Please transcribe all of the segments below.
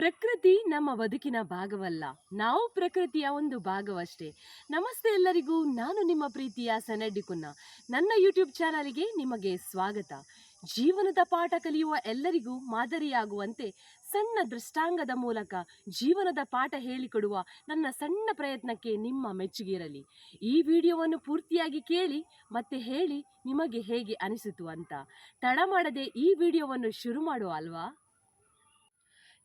ಪ್ರಕೃತಿ ನಮ್ಮ ಬದುಕಿನ ಭಾಗವಲ್ಲ. ನಾವು ಪ್ರಕೃತಿಯ ಒಂದು ಭಾಗವಷ್ಟೇ. ನಮಸ್ತೆ ಎಲ್ಲರಿಗೂ, ನಾನು ನಿಮ್ಮ ಪ್ರೀತಿಯ ಸನಡ್ಡಿ ಕುನ್ನ. ನನ್ನ ಯೂಟ್ಯೂಬ್ ಚಾನಲ್ಗೆ ನಿಮಗೆ ಸ್ವಾಗತ. ಜೀವನದ ಪಾಠ ಕಲಿಯುವ ಎಲ್ಲರಿಗೂ ಮಾದರಿಯಾಗುವಂತೆ ಸಣ್ಣ ದೃಷ್ಟಾಂಗದ ಮೂಲಕ ಜೀವನದ ಪಾಠ ಹೇಳಿಕೊಡುವ ನನ್ನ ಸಣ್ಣ ಪ್ರಯತ್ನಕ್ಕೆ ನಿಮ್ಮ ಮೆಚ್ಚುಗೆ ಇರಲಿ ಈ ವಿಡಿಯೋವನ್ನು ಪೂರ್ತಿಯಾಗಿ ಕೇಳಿ, ಮತ್ತೆ ಹೇಳಿ ನಿಮಗೆ ಹೇಗೆ ಅನಿಸಿತು ಅಂತ. ತಡ ಮಾಡದೆ ಈ ವಿಡಿಯೋವನ್ನು ಶುರು ಮಾಡುವ ಅಲ್ವಾ?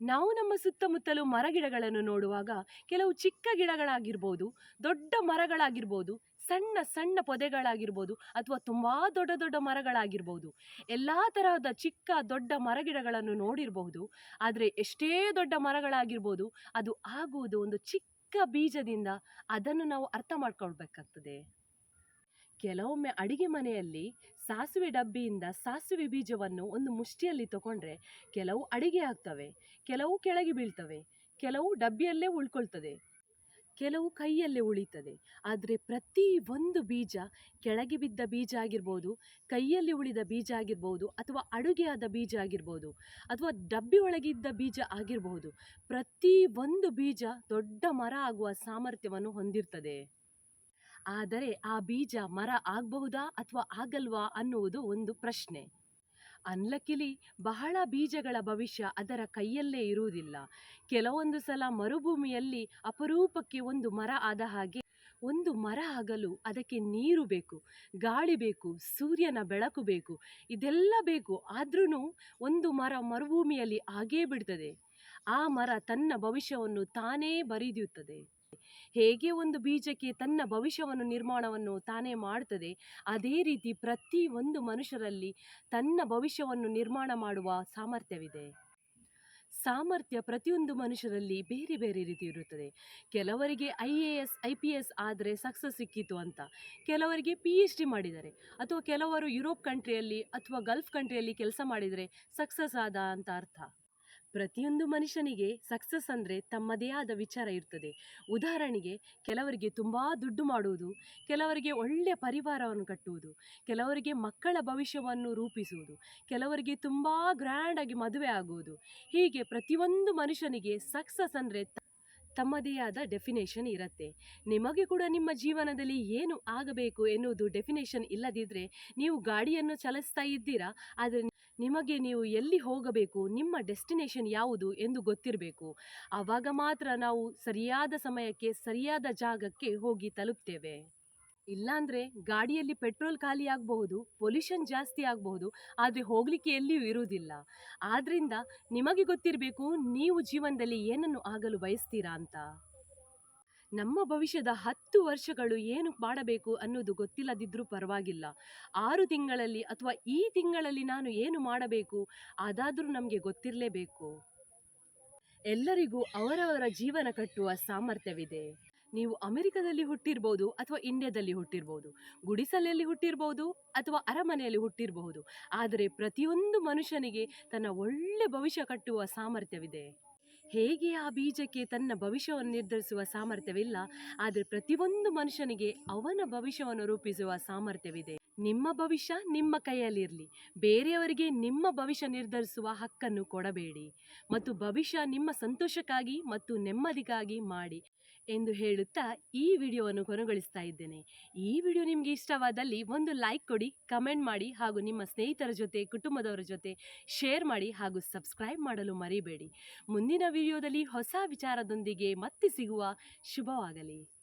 ನಾವು ನಮ್ಮ ಸುತ್ತಮುತ್ತಲು ಮರಗಿಡಗಳನ್ನು ನೋಡುವಾಗ ಕೆಲವು ಚಿಕ್ಕ ಗಿಡಗಳಾಗಿರ್ಬೋದು, ದೊಡ್ಡ ಮರಗಳಾಗಿರ್ಬೋದು, ಸಣ್ಣ ಸಣ್ಣ ಪೊದೆಗಳಾಗಿರ್ಬೋದು ಅಥವಾ ತುಂಬ ದೊಡ್ಡ ದೊಡ್ಡ ಮರಗಳಾಗಿರ್ಬೋದು, ಎಲ್ಲ ತರಹದ ಚಿಕ್ಕ ದೊಡ್ಡ ಮರಗಿಡಗಳನ್ನು ನೋಡಿರಬಹುದು. ಆದರೆ ಎಷ್ಟೇ ದೊಡ್ಡ ಮರಗಳಾಗಿರ್ಬೋದು, ಅದು ಆಗುವುದು ಒಂದು ಚಿಕ್ಕ ಬೀಜದಿಂದ ಅದನ್ನು ನಾವು ಅರ್ಥ ಮಾಡ್ಕೊಳ್ಬೇಕಾಗ್ತದೆ. ಕೆಲವೊಮ್ಮೆ ಅಡಿಗೆ ಮನೆಯಲ್ಲಿ ಸಾಸಿವೆ ಡಬ್ಬಿಯಿಂದ ಸಾಸಿವೆ ಬೀಜವನ್ನು ಒಂದು ಮುಷ್ಟಿಯಲ್ಲಿ ತಗೊಂಡ್ರೆ ಕೆಲವು ಅಡಿಗೆ ಆಗ್ತವೆ, ಕೆಲವು ಕೆಳಗೆ ಬೀಳ್ತವೆ, ಕೆಲವು ಡಬ್ಬಿಯಲ್ಲೇ ಉಳ್ಕೊಳ್ತದೆ, ಕೆಲವು ಕೈಯಲ್ಲೇ ಉಳಿತದೆ. ಆದರೆ ಪ್ರತಿ ಒಂದು ಬೀಜ ಕೆಳಗೆ ಬಿದ್ದ ಬೀಜ ಆಗಿರ್ಬೋದು, ಕೈಯಲ್ಲಿ ಉಳಿದ ಬೀಜ ಆಗಿರ್ಬೋದು ಅಥವಾ ಅಡುಗೆಯಾದ ಬೀಜ ಆಗಿರ್ಬೋದು ಅಥವಾ ಡಬ್ಬಿ ಒಳಗಿದ್ದ ಬೀಜ ಆಗಿರಬಹುದು ಪ್ರತಿ ಒಂದು ಬೀಜ ದೊಡ್ಡ ಮರ ಆಗುವ ಸಾಮರ್ಥ್ಯವನ್ನು ಹೊಂದಿರ್ತದೆ. ಆದರೆ ಆ ಬೀಜ ಮರ ಆಗಬಹುದಾ ಅಥವಾ ಆಗಲ್ವಾ ಅನ್ನುವುದು ಒಂದು ಪ್ರಶ್ನೆ. ಅನ್ಲಕ್ಕಿಲಿ ಬಹಳ ಬೀಜಗಳ ಭವಿಷ್ಯ ಅದರ ಕೈಯಲ್ಲೇ ಇರುವುದಿಲ್ಲ. ಕೆಲವೊಂದು ಸಲ ಮರುಭೂಮಿಯಲ್ಲಿ ಅಪರೂಪಕ್ಕೆ ಒಂದು ಮರ ಆದ ಹಾಗೆ ಒಂದು ಮರ ಆಗಲು ಅದಕ್ಕೆ ನೀರು ಬೇಕು, ಗಾಳಿ ಬೇಕು, ಸೂರ್ಯನ ಬೆಳಕು ಬೇಕು, ಇದೆಲ್ಲ ಬೇಕು. ಆದ್ರೂ ಒಂದು ಮರ ಮರುಭೂಮಿಯಲ್ಲಿ ಆಗೇ ಬಿಡ್ತದೆ. ಆ ಮರ ತನ್ನ ಭವಿಷ್ಯವನ್ನು ತಾನೇ ಬರಿದಿರುತ್ತದೆ. ಹೇಗೆ ಒಂದು ಬೀಜಕ್ಕೆ ತನ್ನ ಭವಿಷ್ಯವನ್ನು, ನಿರ್ಮಾಣವನ್ನು ತಾನೇ ಮಾಡ್ತದೆ, ಅದೇ ರೀತಿ ಪ್ರತಿ ಒಂದು ಮನುಷ್ಯರಲ್ಲಿ ತನ್ನ ಭವಿಷ್ಯವನ್ನು ನಿರ್ಮಾಣ ಮಾಡುವ ಸಾಮರ್ಥ್ಯವಿದೆ. ಸಾಮರ್ಥ್ಯ ಪ್ರತಿಯೊಂದು ಮನುಷ್ಯರಲ್ಲಿ ಬೇರೆ ಬೇರೆ ರೀತಿ ಇರುತ್ತದೆ. ಕೆಲವರಿಗೆ I A S, I P S ಆದರೆ ಸಕ್ಸಸ್ ಸಿಕ್ಕಿತು ಅಂತ, ಕೆಲವರಿಗೆ ಪಿ ಎಚ್ ಡಿ ಮಾಡಿದ್ದಾರೆ ಅಥವಾ ಕೆಲವರು ಯುರೋಪ್ ಕಂಟ್ರಿಯಲ್ಲಿ ಅಥವಾ ಗಲ್ಫ್ ಕಂಟ್ರಿಯಲ್ಲಿ ಕೆಲಸ ಮಾಡಿದರೆ ಸಕ್ಸಸ್ ಆದ ಅಂತ ಅರ್ಥ. ಪ್ರತಿಯೊಂದು ಮನುಷ್ಯನಿಗೆ ಸಕ್ಸಸ್ ಅಂದರೆ ತಮ್ಮದೇ ಆದ ವಿಚಾರ ಇರ್ತದೆ. ಉದಾಹರಣೆಗೆ, ಕೆಲವರಿಗೆ ತುಂಬ ದುಡ್ಡು ಮಾಡುವುದು, ಕೆಲವರಿಗೆ ಒಳ್ಳೆಯ ಪರಿವಾರವನ್ನು ಕಟ್ಟುವುದು, ಕೆಲವರಿಗೆ ಮಕ್ಕಳ ಭವಿಷ್ಯವನ್ನು ರೂಪಿಸುವುದು, ಕೆಲವರಿಗೆ ತುಂಬ ಗ್ರ್ಯಾಂಡಾಗಿ ಮದುವೆ ಆಗುವುದು. ಹೀಗೆ ಪ್ರತಿಯೊಂದು ಮನುಷ್ಯನಿಗೆ ಸಕ್ಸಸ್ ಅಂದರೆ ತಮ್ಮದೇ ಆದ ಡೆಫಿನೇಷನ್ ಇರುತ್ತೆ. ನಿಮಗೆ ಕೂಡ ನಿಮ್ಮ ಜೀವನದಲ್ಲಿ ಏನು ಆಗಬೇಕು ಎನ್ನುವುದು ಡೆಫಿನೇಷನ್ ಇಲ್ಲದಿದ್ದರೆ ನೀವು ಗಾಡಿಯನ್ನು ಚಲಿಸ್ತಾ ಇದ್ದೀರಾ, ಆದರೆ ನಿಮಗೆ ನೀವು ಎಲ್ಲಿ ಹೋಗಬೇಕು, ನಿಮ್ಮ ಡೆಸ್ಟಿನೇಷನ್ ಯಾವುದು ಎಂದು ಗೊತ್ತಿರಬೇಕು. ಆವಾಗ ಮಾತ್ರ ನಾವು ಸರಿಯಾದ ಸಮಯಕ್ಕೆ, ಸರಿಯಾದ ಜಾಗಕ್ಕೆ ಹೋಗಿ ತಲುಪ್ತೇವೆ. ಇಲ್ಲಾಂದರೆ ಗಾಡಿಯಲ್ಲಿ ಪೆಟ್ರೋಲ್ ಖಾಲಿ ಆಗಬಹುದು, ಪೊಲ್ಯೂಷನ್ ಜಾಸ್ತಿ ಆಗಬಹುದು, ಆದರೆ ಹೋಗಲಿಕ್ಕೆ ಎಲ್ಲಿಯೂ ಇರುವುದಿಲ್ಲ. ಆದ್ದರಿಂದ ನಿಮಗೆ ಗೊತ್ತಿರಬೇಕು, ನೀವು ಜೀವನದಲ್ಲಿ ಏನನ್ನು ಆಗಲು ಬಯಸ್ತೀರಾ ಅಂತ. ನಮ್ಮ ಭವಿಷ್ಯದ ಹತ್ತು ವರ್ಷಗಳು ಏನು ಮಾಡಬೇಕು ಅನ್ನೋದು ಗೊತ್ತಿಲ್ಲದಿದ್ದರೂ ಪರವಾಗಿಲ್ಲ. ಆರು ತಿಂಗಳಲ್ಲಿ ಅಥವಾ ಈ ತಿಂಗಳಲ್ಲಿ ನಾನು ಏನು ಮಾಡಬೇಕು ಅದಾದರೂ ನಮಗೆ ಗೊತ್ತಿರಲೇಬೇಕು. ಎಲ್ಲರಿಗೂ ಅವರವರ ಜೀವನ ಕಟ್ಟುವ ಸಾಮರ್ಥ್ಯವಿದೆ. ನೀವು ಅಮೆರಿಕದಲ್ಲಿ ಹುಟ್ಟಿರ್ಬೋದು ಅಥವಾ ಇಂಡಿಯಾದಲ್ಲಿ ಹುಟ್ಟಿರ್ಬೋದು, ಗುಡಿಸಲಲ್ಲಿ ಹುಟ್ಟಿರ್ಬೋದು ಅಥವಾ ಅರಮನೆಯಲ್ಲಿ ಹುಟ್ಟಿರಬಹುದು, ಆದರೆ ಪ್ರತಿಯೊಂದು ಮನುಷ್ಯನಿಗೆ ತನ್ನ ಒಳ್ಳೆ ಭವಿಷ್ಯ ಕಟ್ಟುವ ಸಾಮರ್ಥ್ಯವಿದೆ. ಹೇಗೆ ಆ ಬೀಜಕ್ಕೆ ತನ್ನ ಭವಿಷ್ಯವನ್ನು ನಿರ್ಧರಿಸುವ ಸಾಮರ್ಥ್ಯವಿಲ್ಲ, ಆದರೆ ಪ್ರತಿಯೊಂದು ಮನುಷ್ಯನಿಗೆ ಅವನ ಭವಿಷ್ಯವನ್ನು ರೂಪಿಸುವ ಸಾಮರ್ಥ್ಯವಿದೆ. ನಿಮ್ಮ ಭವಿಷ್ಯ ನಿಮ್ಮ ಕೈಯಲ್ಲಿರಲಿ. ಬೇರೆಯವರಿಗೆ ನಿಮ್ಮ ಭವಿಷ್ಯ ನಿರ್ಧರಿಸುವ ಹಕ್ಕನ್ನು ಕೊಡಬೇಡಿ. ಮತ್ತು ಭವಿಷ್ಯ ನಿಮ್ಮ ಸಂತೋಷಕ್ಕಾಗಿ ಮತ್ತು ನೆಮ್ಮದಿಗಾಗಿ ಮಾಡಿ. ಎಂದು ಹೇಳುತ್ತಾ ಈ ವಿಡಿಯೋವನ್ನು ಕೊನೆಗೊಳಿಸ್ತಾ ಇದ್ದೇನೆ. ಈ ವಿಡಿಯೋ ನಿಮಗೆ ಇಷ್ಟವಾದಲ್ಲಿ ಒಂದು ಲೈಕ್ ಕೊಡಿ, ಕಮೆಂಟ್ ಮಾಡಿ ಹಾಗೂ ನಿಮ್ಮ ಸ್ನೇಹಿತರ ಜೊತೆ, ಕುಟುಂಬದವರ ಜೊತೆ ಶೇರ್ ಮಾಡಿ ಹಾಗೂ ಸಬ್ಸ್ಕ್ರೈಬ್ ಮಾಡಲು ಮರಿಬೇಡಿ. ಮುಂದಿನ ವಿಡಿಯೋದಲ್ಲಿ ಹೊಸ ವಿಚಾರದೊಂದಿಗೆ ಮತ್ತೆ ಸಿಗುವ ಶುಭವಾಗಲಿ.